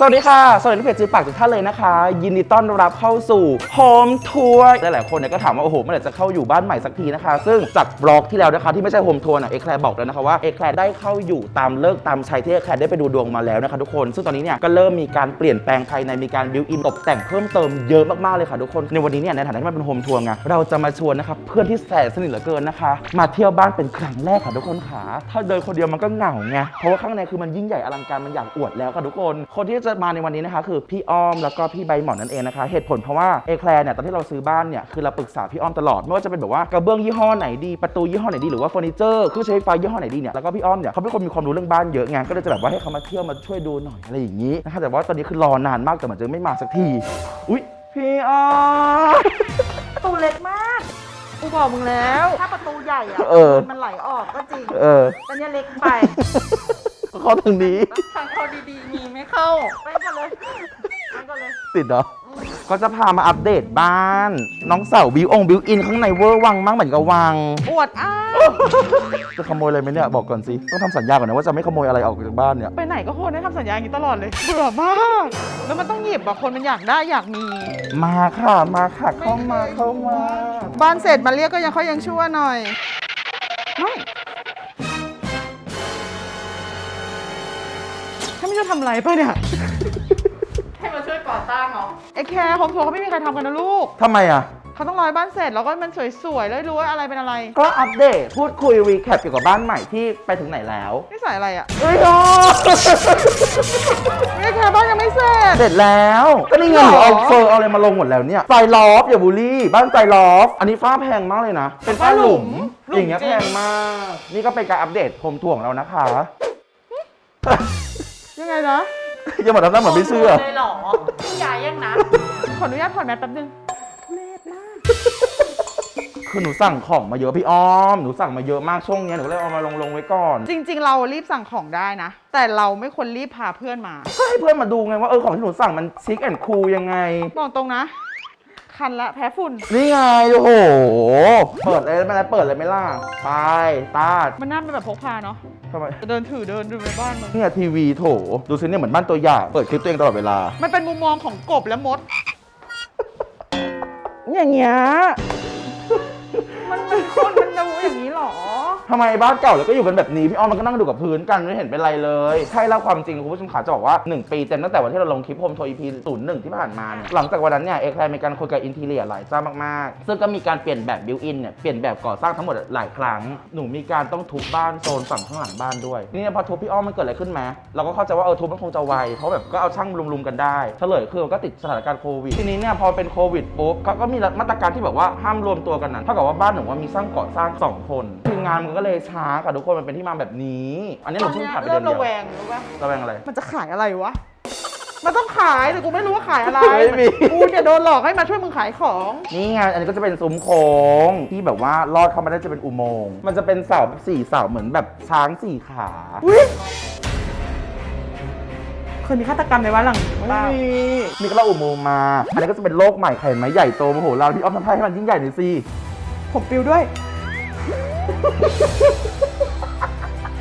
สวัสดีค่ะ สวัสดีเพจจือปากทุกท่านเลยนะคะ ยินดีต้อนรับเข้าสู่โฮมทัวร์หลายๆคนเนี่ยก็ถามว่า โอ้โหเมื่อไหร่จะเข้าอยู่บ้านใหม่สักทีนะคะ ซึ่งจากบล็อกที่แล้วนะคะ ที่ไม่ใช่โฮมทัวร์น่ะเอแคลร์บอกแล้วนะคะว่าเอแคลร์ได้เข้าอยู่ตามเลิกตามชัยที่เอแคลร์ได้ไปดูดวงมาแล้วนะคะทุกคน ซึ่งตอนนี้เนี่ยก็เริ่มมีการเปลี่ยนแปลงภายในมีการบิวอินตกแต่งเพิ่มเติมเยอะมากๆเลยค่ะทุกคนในวันนี้เนี่ยในฐานะที่มันเป็นโฮมทัวร์ไงเราจะมาชวนนะคะเพื่อนที่แสนสนิทเหลือเกินนะคะมาเที่ยวบ้านเป็นครั้งแรกค่ะทุกคนค่ะถ้าเดินคนเดียวมันก็เหงาไงเพราะว่าข้างในคือมันยิ่งใหญ่อลังการมันอยากอวดแล้วค่ะทุกคนคนที่จะมาในวันนี้นะคะคือพี่อ้อมแล้วก็พี่ใบหมอนนั่นเองนะคะ เหตุผลเพราะว่าเอแคลร์เนี่ยตอนที่เราซื้อบ้านเนี่ยคือเราปรึกษาพี่อ้อมตลอดไม่ว่าจะเป็นแบบว่ากระเบื้องยี่ห้อไหนดีประตูยี่ห้อไหนดีหรือว่าเฟอร์นิเจอร์เครื่องใช้ไฟฟ้ายี่ห้อไหนดีเนี่ยแล้วก็พี่อ้อมเนี่ยเขาเป็นคนมีความรู้เรื่องบ้านเยอะไงก็เลยจะแบบว่าให้เขามาเที่ยวมาช่วยดูหน่อยอะไรอย่างนี้นะคะแต่ว่าตอนนี้คือรอนานมากแต่เหมือนจะไม่มาสักทีอุ๊ยพี่อ้อมประตูเล็กมาก กูบอกมึงแล้ว ถ้าประตูใหญ่อะเออ มันไหลออกก็จริงเออ แต่เนี่ยเล็กไป เขาทางนี้ ทางเข้าดีๆมีไม่ เข้าไปกันเลยไปกันเลยติดเหรอ ก็จะพามาอัปเดตบ้าน น้องเสาวบิวองบิวอินข้างในเวอร์วังมากเหมือนกับวังอวดอ้าวจะขโมยอะไรไหมเนี่ยบอกก่อนสิต้องทำสัญญาก่อนนะว่าจะไม่ขโมยอะไรออกจากบ้านเนี่ยไปไหนก็คนได้ทำสัญญาอย่างนี้ตลอดเลยเบื่อมาก แล้วมันต้องหยิบอะคนมันอยากได้อยากมี มาค่ะมาค่ะเข้ามาเข้ามา บ้านเสร็จมาเรียกก็ยังค่อยยังชั่วหน่อยไม่ จะทำอะไรป่ะเนี่ยให้มาช่วยก่อสร้างเหรอไอ้แคร์โฮมทัวร์เขาไม่มีใครทำกันนะลูก ทำไมอะ เขาต้องรอให้บ้านเสร็จแล้วก็มันสวยๆแล้วรู้ว่าอะไรเป็นอะไรก็อัปเดตพูดคุยรีแคปเกี่ยวกับบ้านใหม่ที่ไปถึงไหนแล้ว นี่ใส่อะไรอะเอ้ยโอ้ไอ้แคร์บ้านยังไม่เสร็จ เสร็จแล้ว ก็นี่ไงหนูเอาเฟอร์เอาอะไรมาลงหมดแล้วเนี่ยไซลอฟอย่าบูลลี่ บ้านไซลอฟอันนี้ฝ้าแพงมากเลยนะ เป็นฝ้าหลุม หลุมอย่างเงี้ยจริง แพงมาก นี่ก็เป็นการอัปเดตโฮมทัวร์ของเรานะคะ ยังไงนะอย่าบอกทำหน้าเหมือนไม่เชื่อเลยเหรอพี่ยายยังนะ ขออนุญาตถอดแมสแป๊บนึงทุเรศมากคือหนูสั่งของมาเยอะพี่อ้อม หนูสั่งมาเยอะมากช่วงเนี้ยหนูก็เลยเอามาลงลงๆไว้ก่อน จริง ๆ เรารีบสั่งของได้นะ แต่เราไม่ควรรีบพาเพื่อนมา ก็ให้เพื่อนมาดูไงว่าเออของที่หนูสั่งมันชิคแอนด์คูลยังไง บอกตรงนะ คันละแพ้ฝุ่น นี่ไง โอ้โห เปิดเลยไม่ได้เปิดเลยไหม่ล่ะไปตาดมันน่าเป็นแบบพกพาเนาะทำไมจะเดินถือเดินดูในบ้านมึงเนี่ยทีวีโถ ดูซิเนี่ยเหมือนบ้านตัวอย่าง เปิดคลิปตัวเองตลอดเวลา มันเป็นมุมมองของกบและมดอย่างเงี้ย ทำไมบ้านเก่าแล้วก็อยู่กันแบบนี้พี่อ้อมมันก็นั่งดูกับพื้นกันไม่เห็นเป็นไรเลยใช่แล้วความจริงคุณผู้ชมขาจะบอกว่า 1 ปีเต็มตั้งแต่วันที่เราลงคลิปโฮมโทร EP ศูนย์หนึ่งที่ผ่านมาเนี่ยหลังจากวันนั้นเนี่ยเอแคลมีการคุยกับอินทีเลียหลายเจ้ามากๆ ซึ่งก็มีการเปลี่ยนแบบบิวอินเนี่ยเปลี่ยนแบบก่อสร้างทั้งหมดหลายครั้งหนูมีการต้องทุบบ้านโซนฝั่งข้างหลังบ้านด้วยทีนี่พอทุบพี่อ้อมมันเกิดอะไรขึ้นไหมเราก็เข้าใจว่าเออทุบมันคงจะไวเพราะแบบก็เอาช่างลุมๆกันได้เฉลยคือก็ติดสถานการณ์โควิดทีนี้เนี่ยพอเป็นโควิดปุ๊บเขาก็มีมาตรการที่แบบว่าห้ามรวมตัวกันนะเท่ากับว่าบ้านหนูว่ามีสร้างก่อสร้างสองคนคืองานมันก็เลยช้าค่ะทุกคนมันเป็นที่มาแบบนี้ อันนี้หนูเพิ่งผ่านไปเดืเริ่อมนเดีระแวยวงรู้ปะระแวงอะไร มันจะขายอะไรวะ มันต้องขายแต่กูไม่รู้ว่าขายอะไรไม่มี กูจะโดนหลอกให้มาช่วยมึงขายของ นี่ไง อันนี้ก็จะเป็นซุ้มโค้งที่แบบว่าลอดเข้ามาได้จะเป็นอุโมงค์ มันจะเป็นเสาแบบสี่เสาเหมือนแบบช้างสี่ขา อุ้ยเคยมีฆาตกรรมในวัดหลังนี้ไม่เปล่ามีนี่ก็เล่าอุโมงค์มา อันนี้ก็จะเป็นโลกใหม่ไข่ไหมใหญ่โตมโหฬารพี่อ้อมทำท่าให้มันยิ่งใหญ่หน่อยสิผมปิวด้วย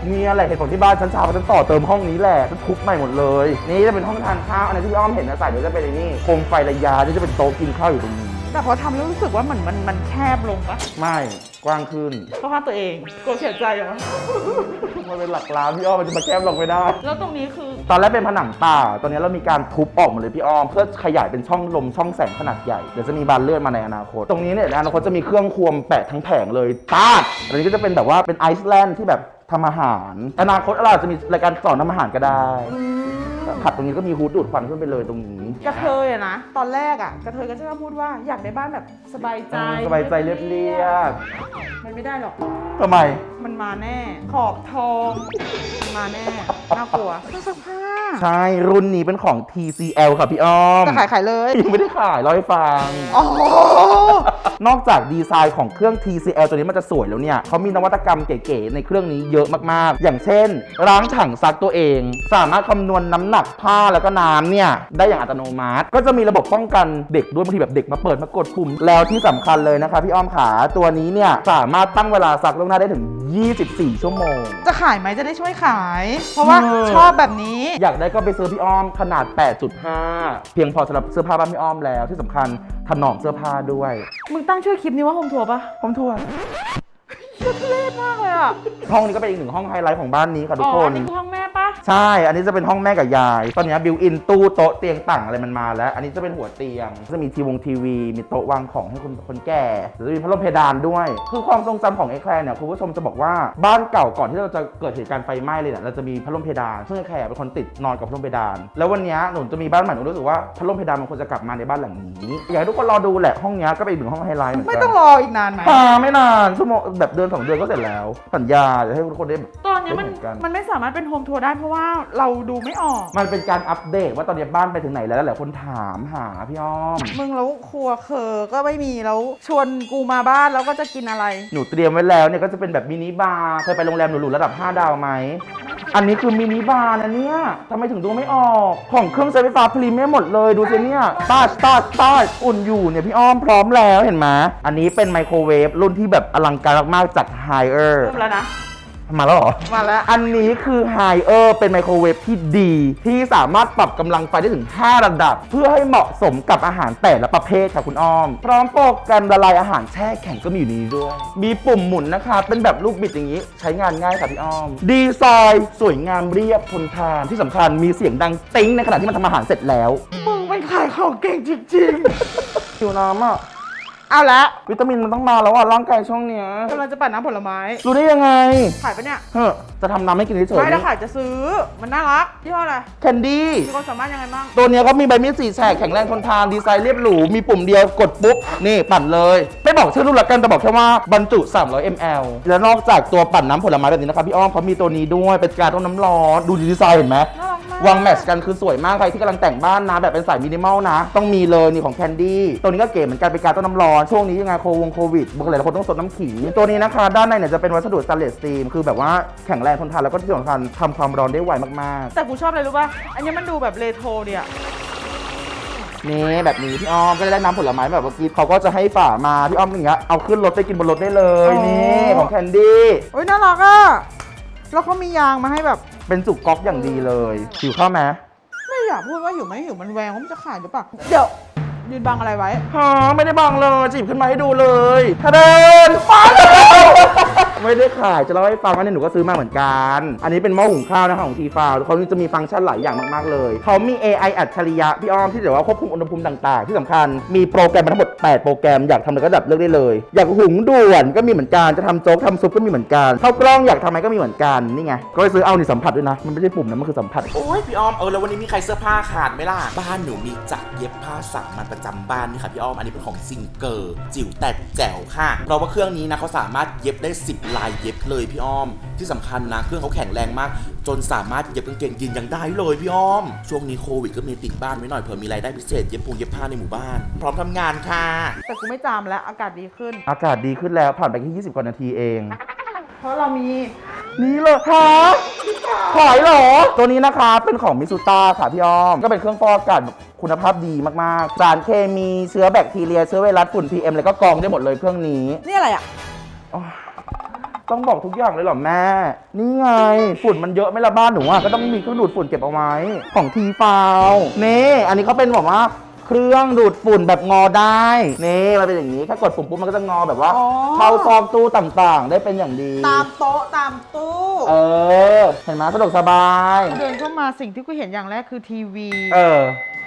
นี่อะไรเหตุผลที่บ้านฉันชาวฉันต่อเติมห้องนี้แหละฉันทุบใหม่หมดเลย นี่จะเป็นห้องทานข้าวอันนี้ที่พี่อ้อมเห็นนะใส่เดี๋ยวจะเป็นไอ้นี่โคมไฟระยะที่จะเป็นโต๊ะกินข้าวอยู่ตรงนี้แต่พอทำแล้วรู้สึกว่าเหมือนมันมันแคบลงปะไม่ กว้างขึ้นเข้าข้างตัวเองกลัวเสียใจเหรอ มันเป็นหลักล้านพี่อ้อมมันจะมาแก้มลงไม่ได้ แล้วตรงนี้คือ ตอนแรกเป็นผนังป่า ตอนนี้เรามีการทุบออกหมดเลยพี่อ้อม เพื่อขยายเป็นช่องลมช่องแสงขนาดใหญ่ เดี๋ยวจะมีบานเลื่อนมาในอนาคต ตรงนี้เนี่ยในอนาคตจะมีเครื่องครัวแปะทั้งแผงเลยตาดอันนี้ก็จะเป็นแบบว่าเป็นไอซ์แลนด์ที่แบบทำอาหาร อนาคตเราอาจจะมีรายการสอนทำอาหารก็ได้ ผัดตรงนี้ก็มีฮูดดูดควันขึ้นไปเลยตรงนี้กระเทยอะนะ ตอนแรกอะกระเทยก็จะมาพูดว่าอยากได้บ้านแบบสบายใจ สบายใจเรียบมันไม่ได้หรอกๆทำไม มันมาแน่ ขอบทองมันมาแน่ น่ากลัวเครื่องซักผ้าใช่รุ่นนี้เป็นของ TCL ค่ะพี่อ้อม จะขายขายเลย ยังไม่ได้ขายเล่าให้ฟัง อ๋อนอกจากดีไซน์ของเครื่อง TCL ตัวนี้มันจะสวยแล้วเนี่ยเขามีนวัตกรรมเก๋ๆในเครื่องนี้เยอะมากๆ อย่างเช่น ล้างถังซักตัวเอง สามารถคำนวณน้ำหนักผ้าแล้วก็น้ำเนี่ยได้อย่างอัตโนมัติ ก็จะมีระบบป้องกันเด็กด้วยบางทีแบบเด็กมาเปิดมากดปุ่มแล้วที่สำคัญเลยนะคะพี่อ้อมขาตัวนี้เนี่ยสามารถตั้งเวลาซักล่วงหน้าได้ถึง 24 ชั่วโมง จะขายไหมจะได้ช่วยขาย เพราะว่าเออชอบแบบนี้ อยากได้ก็ไปซื้อพี่อ้อมขนาด 8.5 เพียงพอสำหรับเสื้อผ้าบ้านพี่อ้อมแล้วที่สำคัญถนอมเสื้อผ้าด้วย มึงตั้งชื่อคลิปนี้ว่าโฮมทัวร์ปะผมทัวร์เชี่ยทุเรศมากเลยอะห้องนี้ก็เป็นอีกหนึ่งห้องไฮไลท์ของบ้านนี้ค่ะทุอ๋กอคอันนนี้คือห้องแม่ปะ ใช่ อันนี้จะเป็นห้องแม่กับยาย ตอนนี้บิวอินตู้โต๊ะเตียงต่างอะไรมันมาแล้ว อันนี้จะเป็นหัวเตียง จะมีทีวงทีวี มีโต๊ะวางของให้คนคนแก่หรือจะมีพัดลมเพดานด้วย คือความทรงจำของเอแคลร์เนี่ยคุณผู้ชมจะบอกว่าบ้านเก่าก่อนที่เราจะเกิดเหตุการณ์ไฟไหม้เลยเนี่ยเราจะมีพัดลมเพดานซึ่งเอแคลร์เป็นคนติดนอนกับพัดลมเพดาน แล้ววันนี้หนูจะมีบ้านใหม่หนูรู้สึกว่าพัดลมเพดานมันควรจะกลับมาในบ้านหลังนี้อยากให้ทุกคนรอดูแหละห้องนี้ก็เป็นอีกหนึ่งห้องไฮไลท์เหมือนไม่กันต้องรออีกนานไหมอ่าไม่นานชั่วโมงแบบเดือนสองเดือนก็เสร็จแล้ว สัญญาจะให้ทุกคนได้แบบตอนนี้มันได้เห็นกันมันไม่สามารถเป็นโฮมทัวร์ได้เพราะว่าเราดูไม่ออก มันเป็นการอัปเดตว่าตอนนี้บ้านไปถึงไหนแล้วหลายคนถามหาพี่อ้อม มึงแล้วครัวเคอก็ไม่มีแล้วชวนกูมาบ้านแล้วก็จะกินอะไร หนูเตรียมไว้แล้วเนี่ยก็จะเป็นแบบมินิบาร์เคยไปโรงแรมหรูๆระดับ 5 ดาวไหม อันนี้คือมินิบาร์นะเนี่ยทำไมถึงดูไม่ออก ของเครื่องใช้ไฟฟ้าพรีเมียมหมดเลยดูสิเนี่ยตาดตาดตาดอุ่นอยู่เนี่ยพี่อ้อมพร้อมแล้วเห็นไหมอันนี้เป็นไมโครเวฟรุ่นที่แบบอลังการมากๆจาก h i เออร์ เริ่มแล้วนะ มาแล้วเหรอ มาแล้ว อันนี้คือ High เออร์เป็นไมโครเวฟที่ดี ที่สามารถปรับกำลังไฟได้ถึง 5 ระดับ เพื่อให้เหมาะสมกับอาหารแต่ละประเภทค่ะคุณอ้อม พร้อมโปรแกรมละลายอาหารแช่แข็งก็มีอยู่ในนี้ด้วย มีปุ่มหมุนนะคะ เป็นแบบลูกบิดอย่างนี้ ใช้งานง่ายค่ะพี่อ้อม ดีไซน์สวยงามเรียบทนทานที่สำคัญมีเสียงดังติ้งในขณะที่มันทำอาหารเสร็จแล้วมึงเป็นขายของเก่งจริงหิวน้ำอะๆ เอาละวิตามินมันต้องมาแล้วอะร่างกายช่วงเนี้ยกำลังจะปั่นน้ำผลไม้ รู้ได้ยังไง ขายปะเนี่ยเฮ้อจะทำน้ำให้กินเฉยไม่แล้วขายจะซื้อ มันน่ารักยี่ห้ออะไรแคนดี้มีความสามารถยังไงบ้างตัวเนี้ยก็มีใบมีดสีแฉกแข็งแรงทนทานดีไซน์เรียบหรูมีปุ่มเดียวกดปุ๊บนี่ปั่นเลย ไม่บอกชื่อรุ่นละกันแต่บอกแค่ว่าบรรจุ 300 ml แล้วนอกจากตัวปั่นน้ำผลไม้แบบนี้นะครับพี่อ้อมเขามีตัวนี้ด้วยเป็นการต้มน้ำร้อนดูดีไซน์เห็นไหมน่ารักมาก วางแมทชกันคือสวยมากใครที่กำลังแต่งบ้านนะแบบเป็นสายมินิมอลนะ ต้องมีเลยนี่ของแคนดี้ตัวนี้ก็เก๋เหมือนกันเป็นการต้มน้ำร้อนช่วงนี้ยังไงโควงโควิดบางหลายๆคนต้องสดน้ำขิงตัวนี้นะคะ ด้านในเนี่ยจะเป็นวัสดุสแตนเลสสตีมคือแบบว่าแข็งแรงทนทานแล้วก็ที่สำคัญทำความร้อนได้ไวมากๆแต่กูชอบเลยรู้ป่ะ อันนี้มันดูแบบเรโทรเดียนี่แบบนี้พี่อ้อมก็ได้น้ำผลไม้แบบเมื่อกี้เขาก็จะให้ฝามาพี่อ้อมอย่างเงี้ยเอาขึ้นรถไปกินบนรถได้เลยอ๋อ นี่ของแคนดี้ โอ้ยน่ารักอะ แล้วเขามียางมาให้แบบ เป็นจุกก๊อกอย่างดีเลยหิวข้าวไหมไม่อยากพูดว่าหิวไหมหิวมันแวงว่ามันจะขายหรือเปล่าเดี๋ยวยืนบังอะไรไว้ฮะไม่ได้บังเลยจีบขึ้นมาให้ดูเลยทะเดินมาแล้ว ไม่ได้ขายจะเล่าให้ฟังว่าเนี่ยหนูก็ซื้อมาเหมือนกัน อันนี้เป็นหม้อหุงข้าวนะคะของทีฟาวเขาจะมีฟังก์ชันหลายอย่างมากๆเลย เขามี AI อัจฉริยะพี่อ้อมที่เดี๋ยวว่าควบคุมอุณหภูมิต่างๆ ที่สำคัญมีโปรแกรมมาทั้งหมด 8 โปรแกรมอยากทำอะไรก็ดับเลือกได้เลย อยากหุงด่วนก็มีเหมือนกันจะทำโจ๊กทำซุปก็มีเหมือนกันข้าวกล้องอยากทำอะไรก็มีเหมือนกันนี่ไงก็ไปซื้อเอานี่สัมผัสด้วยนะ มันไม่ใช่ปุ่มนะมันคือสัมผัสโอ้ยพี่อ้อมเออแล้ววันนี้มีใครเสื้อผ้าขาดไหมล่ะบ้านหนูมีจักรเย็บผ้าสามัญประจำบ้านนี่ค่ะพี่อ้อมอันนี้เป็นของซิงเกอร์จิ๋วแต่แจ๋วค่ะ เพราะว่าเครื่องนี้นะเขาสามารถเย็บได้ 10ลายเย็บเลยพี่อ้อม ที่สำคัญนะเครื่องเขาแข็งแรงมาก จนสามารถเย็บกางเกงยีนยังได้เลยพี่อ้อม ช่วงนี้โควิดก็มีติดบ้านไว้หน่อยเผื่อมีรายได้พิเศษเย็บพงเย็บผ้าในหมู่บ้าน พร้อมทำงานค่ะ แต่กูไม่จามแล้วอากาศดีขึ้น อากาศดีขึ้นแล้วผ่านไปแค่20กว่านาทีเอง เพราะเรามีนี่เลยฮะขายเหรอ ตัวนี้นะคะเป็นของมิซูต้าค่ะพี่อ้อม ก็เป็นเครื่องฟอกอากาศแบบคุณภาพดีมากๆ สารเคมีเชื้อแบคทีเรีย เชื้อไวรัสฝุ่น PM อะไรก็กรองได้หมดเลยเครื่องนี้ นี่อะไรอะอ๋อ ต้องบอกทุกอย่างเลยเหรอแม่ นี่ไง ฝุ่นมันเยอะไหม่ละบ้านหนูอะก็ต้องมีเครื่องดูดฝุ่นเก็บเอาไว้ ของทีฟาวนี่อันนี้เขาเป็นแบบว่าเครื่องดูดฝุ่นแบบงอได้นี่มันเป็นอย่างนี้ถ้ากดปุ่มปุ๊บมันก็จะงอแบบว่าอ๋อ เข้าซอกตู้ต่างๆ ได้เป็นอย่างดี ตามโต๊ะตามตู้เออ เห็นไหมสะดวกสบาย เดินเข้ามาสิ่งที่กูเห็นอย่างแรกคือทีวี เออ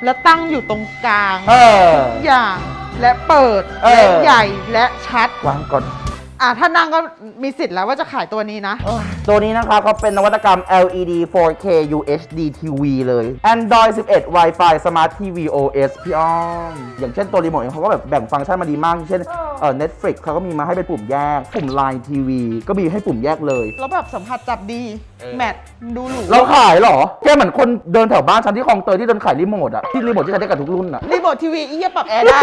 และตั้งอยู่ตรงกลางเออ ทุกอย่างและเปิด เออ และใหญ่และชัดวางก่อน อะถ้านั่งก็มีสิทธิ์แล้วว่าจะขายตัวนี้นะ ตัวนี้นะคะเขาเป็นนวัตกรรม LED 4K UHD TV เลย Android 11 Wi-Fi Smart TV OS พี่อ้อม อย่างเช่นตัวรีโมทเองเขาก็แบบแบ่งฟังก์ชันมาดีมากอย่างเช่น เออ Netflix เขาก็มีมาให้เป็นปุ่มแยก ปุ่ม Line TV ก็มีให้ปุ่มแยกเลย แล้วแบบสัมผัสจับดี เออ แมทดูหรูเราขายเหรอ แค่เหมือนคนเดินแถวบ้านฉันที่คลองเตยที่เดินขายรีโมทอะที่รีโมทที่ใช้ได้กับทุกรุ่นอะ รีโมมททีวีอีเหี้ยปรับแอร์ได้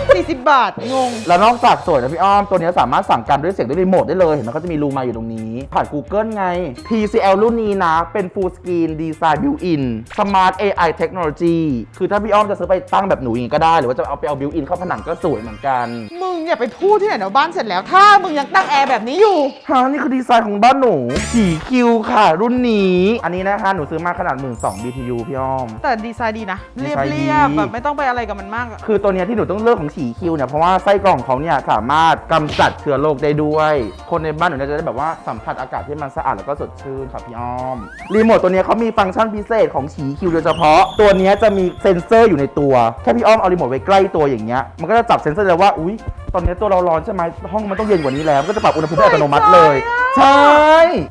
40 บาท งง แล้วนอกจากสวยนะพี่อ้อม ตัวนี้สามารถสั่งการด้วยเสียงด้วยรีโมทได้เลย เห็นไหมเขาจะมีรูมาอยู่ตรงนี้ ผ่าน Google ไง TCL รุ่นนี้นะ เป็น Full Screen Design Built-in Smart AI Technology คือถ้าพี่อ้อมจะซื้อไปตั้งแบบหนูอย่างนี้ก็ได้ หรือว่าจะเอาไปเอา Built-in เข้าผนังก็สวยเหมือนกัน มึงอย่าไปพูดที่ไหนเดี๋ยวบ้านเสร็จแล้ว ถ้ามึงยังตั้งแอร์แบบนี้อยู่ ฮะนี่คือดีไซน์ของบ้านหนูสีคิวค่ะ รุ่นนี้ อันนี้นะคะ หนูซื้อมาขนาด 12,000 BTU พี่อ้อม แต่ดีไซน์ดีนะ ดีเรียบไซน์ดี เรียบแบบไม่ต้องไปอะไรกับมันมากอะคือตัวเนี้ยที่หนูต้องเลือกของฉีคิวเนี่ย เพราะว่าไส้กรองเขาเนี่ยสามารถกำจัดเชื้อโรคได้ด้วย คนในบ้านหนูเนี่ยจะได้แบบว่าสัมผัสอากาศที่มันสะอาดแล้วก็สดชื่นค่ะพี่อ้อม รีโมทตัวเนี้ยเขามีฟังก์ชันพิเศษของฉีคิวโดยเฉพาะ ตัวเนี้ยจะมีเซ็นเซอร์อยู่ในตัว แค่พี่อ้อมเอารีโมทไว้ใกล้ตัวอย่างเงี้ย มันก็จะจับเซ็นเซอร์เลยว่า อุ๊ยตอนเนี้ยตัวเราร้อนใช่ไหมห้องมันต้องเย็นกว่านี้แล้วมันก็จะปรับอุณหภูมิให้อัตโนมัติเลย ใช่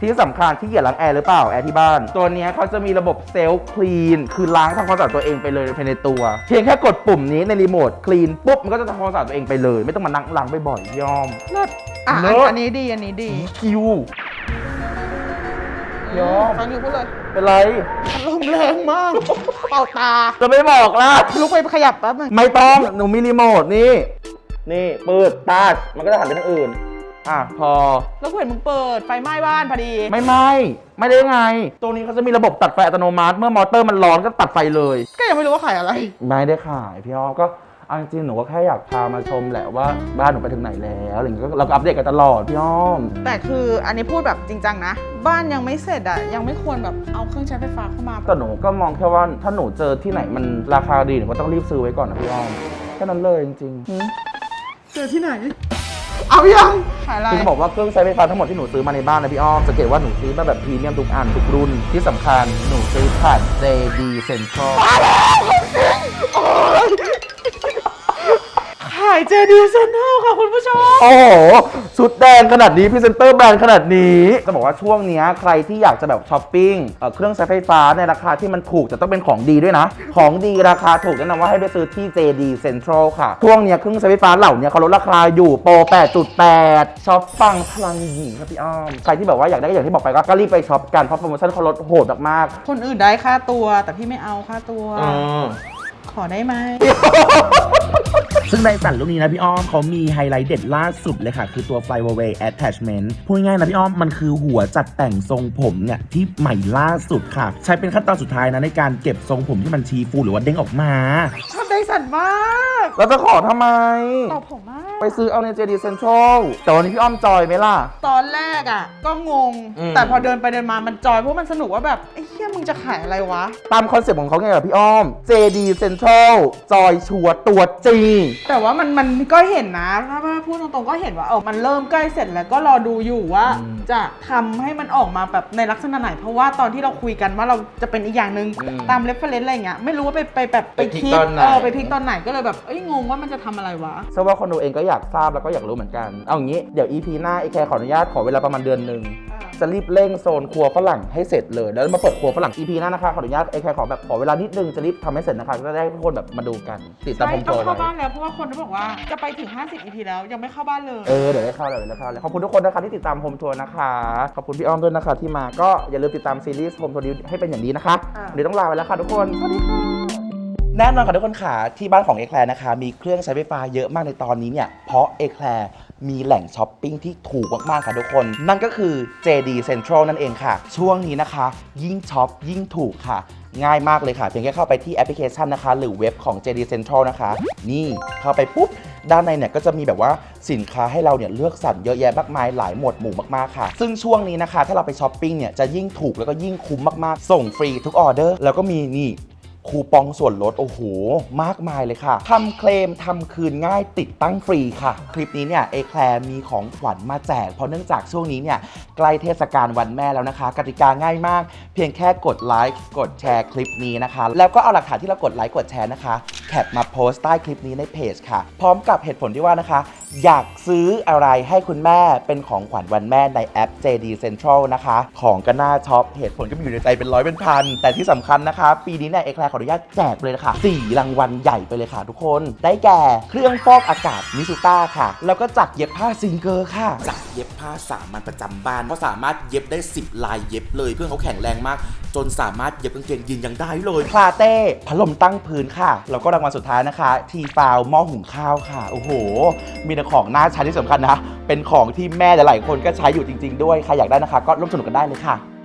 ที่สำคัญที่เกียจล้างแอร์หรือเปล่าแอร์ที่บ้าน ตัวเนี้ยเขาจะมีระบบเซลล์คลีนคือล้างทำความสะอาดตัวเองไปเลยภายในตัว เพียงแค่กดปุ่มนี้ในรีโมทคลีนปุ๊บมันก็จะทำความสะอาดตัวเองไปเลย ไม่ต้องมานั่งล้างบ่อยๆยอม เลิศอะเลิศ อันนี้ดี อันนี้ดีคิว ยอม ฟังอยู่พูดเลยเป็นไรลมแรงมาก เป่าตา จะไม่บอกล่ะ ลุกไปขยับแป๊บนึงไม่ต้องหนูมีรีโมทนี่ นี่เปิดตาดมันก็จะหันไปทางอื่น อะพอ แล้วกูเห็นมึงเปิดไฟไหม้บ้านพอดี ไม่ไหม่ไม่ได้ไง ตัวนี้เขาจะมีระบบตัดไฟอัตโนมัติ เมื่อมอเตอร์มันร้อนก็ตัดไฟเลย ก็ยังไม่รู้ว่าขายอะไร ไม่ได้ขายพี่อ้อมก็เอาจริงๆหนูก็แค่อยากพามาชมแหละว่าบ้านหนูไปถึงไหนแล้วอะไรอย่างเงี้ยก็เราก็อัปเดตกันตลอดพี่อ้อม แต่คืออันนี้พูดแบบจริงจังนะ บ้านยังไม่เสร็จอะยังไม่ควรแบบเอาเครื่องใช้ไฟฟ้าเข้ามา แต่หนูก็มองแค่ว่าถ้าหนูเจอที่ไหนมันราคาดีหนูก็ต้องรีบซื้อไว้ก่อนนะพี่อ้อมแค่นั้นเลยจริงๆหืม เจอที่ไหน เอายังขายอะไรคือจะบอกว่าเครื่องใช้ไฟฟ้าทั้งหมดที่หนูซื้อมาในบ้านนะพี่อ้อมสังเกตว่าหนูซื้อมาแบบพรีเมียมทุกอันทุกรุ่นที่สำคัญหนูซื้อผ่าน JD Central ขายเจดีเซนเตอร์ค่ะคุณผู้ ชม โอ้โหชุดแดงขนาดนี้พรีเซนเตอร์แบรนด์ขนาดนี้จะบอกว่าช่วงเนี้ยใครที่อยากจะแบบช้อปปิ้งเอ่อเครื่องใช้ไฟฟ้าในราคาที่มันถูกจะต้องเป็นของดีด้วยนะ ของดีราคาถูกแนะนำว่าให้ไปซื้อที่ JD Central ค่ะ ช่วงเนี้ยเครื่องใช้ไฟฟ้าเหล่าเนี้ยเขาลดราคาอยู่โปร 8.8ช็อปฟังพลังหญิงครับพี่อ้อมใครที่แบบว่าอยากได้อย่างที่บอกไปก็ก็รีบไปช็อปกันเพราะโปรโมชั่นเขาลดโหดมากคนอื่นได้ค่าตัว แต่พี่ไม่เอาค่าตัวๆอืม ขอได้ไหม ซึ่งในสันลูกนี้นะพี่อ้อมเขามีไฮไลท์เด็ดล่าสุดเลยค่ะ คือตัว Flyaway Attachment พูดง่ายๆนะพี่อ้อมมันคือหัวจัดแต่งทรงผมเนี่ยที่ใหม่ล่าสุดค่ะ ใช้เป็นขั้นตอนสุดท้ายนะในการเก็บทรงผมที่มันชีฟูหรือว่าเด้งออกมา ชอบได้สันมาก แล้วจะขอทำไม ตอบผมมากไปซื้อเอาใน JD Central แต่วันนี้พี่อ้อมจอยไหมล่ะ ตอนแรกอะ ก็งง อืม แต่พอเดินไปเดินมามันจอยเพราะมันสนุกว่าแบบไอ้เหี้ยมึงจะขายอะไรวะ ตามคอนเซ็ปต์ของเขาไงล่ะพี่อ้อม JD Central จอยชัวร์ตัวจริง แต่ว่ามันมันก็เห็นนะถ้าว่าพูดตรงๆก็เห็นว่าเออมันเริ่มใกล้เสร็จแล้วก็รอดูอยู่ว่า อืมจะทำให้มันออกมาแบบในลักษณะไหน เพราะว่าตอนที่เราคุยกันว่าเราจะเป็นอีกอย่างหนึ่งอืมตามเรฟเฟรนซ์อะไรอย่างเงี้ยไม่รู้ว่าไปไปแบบไปพลิกคิดตอนไหน เออไปพลิกตอนไหนก็เลยแบบเอ้ยงงว่ามันจะทำอะไรวะ เชื่อว่าคนดูเองก็อยากทราบแล้วก็อยากรู้เหมือนกัน เอาอย่างนี้เดี๋ยว EP หน้าไอแคร์ขออนุญาตขอเวลาประมาณเดือนหนึ่งจะรีบเร่งโซนครัวฝรั่งให้เสร็จเลยแล้วมาเปิดครัวฝรั่ง EP หน้านะคะขออนุญาตไอแคร์ขอแบบขอเวลานิดนึงจะรีบทำให้เสร็จนะคะจะได้ให้ทุกคนแบบมาดูกันติดตามใช่ผมต้โจองเข้าไว้บ้านแล้วเพราะว่าคนเขาบอกว่าจะไปถึง 50 EP แล้วยังไม่เข้าบ้านเลย เออเดี๋ยวได้เข้าแล้วเดี๋ยวได้เข้าแล้วขอบคุณทุกคนนะคะที่ติดตามโฮมทัวร์นะคะขอบคุณพี่อ้อมด้วยนะคะที่มาก็อย่าลืมติดตามซีรีส์โฮมทัวร์นี้ให้เป็นอย่างดีนะคะอ่าเดี๋ยวต้องลาไปแล้วค่ะทุกคนสวัสดีค่ะ แน่นอนค่ะทุกคนค่ะที่บ้านของเอแคลนะคะ มีเครื่องใช้ไฟฟ้าเยอะมากในตอนนี้เนี่ย เพราะเอแคลมีแหล่งช้อปปิ้งที่ถูกมาก ๆ ค่ะทุกคน นั่นก็คือ JD Central นั่นเองค่ะ ช่วงนี้นะคะ ยิ่งช็อปยิ่งถูกค่ะ ง่ายมากเลยค่ะ เพียงแค่เข้าไปที่แอปพลิเคชันนะคะ หรือเว็บของ JD Central นะคะ นี่เข้าไปปุ๊บ ด้านในเนี่ยก็จะมีแบบว่าสินค้าให้เราเนี่ยเลือกสรรเยอะแยะมากมายหลายหมวดหมู่มากๆค่ะ ซึ่งช่วงนี้นะคะ ถ้าเราไปช้อปปิ้งเนี่ยจะยิ่งถูกแล้วก็ยิ่งคุ้มมากๆ ส่งฟรีทุกออเดอร์แล้วก็มีนี่ คูปองส่วนลด โอ้โห มากมายเลยค่ะทำเคลมทำคืนง่ายติดตั้งฟรีค่ะ คลิปนี้เนี่ยเอแคลมีของขวัญมาแจก เพราะเนื่องจากช่วงนี้เนี่ยใกล้เทศกาลวันแม่แล้วนะคะ กติกาง่ายมาก เพียงแค่กดไลค์กดแชร์คลิปนี้นะคะ แล้วก็เอาหลักฐานที่เรากดไลค์กดแชร์นะคะแคปมาโพสต์ใต้คลิปนี้ในเพจค่ะ พร้อมกับเหตุผลที่ว่านะคะ อยากซื้ออะไรให้คุณแม่เป็นของขวัญวันแม่ในแอป JD Central นะคะ ของก็น่าช็อปเหตุผลก็มีอยู่ในใจเป็นร้อยเป็นพัน แต่ที่สำคัญนะคะ ปีนี้เนี่ยเอแคลขออนุญาตแจกเลยนะคะ4รางวัลใหญ่ไปเลยค่ะทุกคน ได้แก่เครื่องฟอกอากาศมิซูต้าค่ะ แล้วก็จักรเย็บผ้าซิงเกอร์ค่ะจากเย็บผ้าสามัญประจำบ้านเขาะสามารถเย็บได้ 10 ลายเย็บเลยเครื่องเขาแข็งแรงมาก จนสามารถเย็บกางเกงยีนยังได้เลยคลาเต้พัดลมตั้งพื้นค่ะ แล้วก็รางวัลสุดท้ายนะคะ ทีฟาวหม้อหุงข้าวค่ะ โอ้โห มีแต่ของน่าใช้ที่สำคัญนะ เป็นของที่แม่หลายๆคนก็ใช้อยู่จริง ๆ ด้วยใครอยากได้นะคะ ก็ร่วมสนุกกันได้เลยค่ะ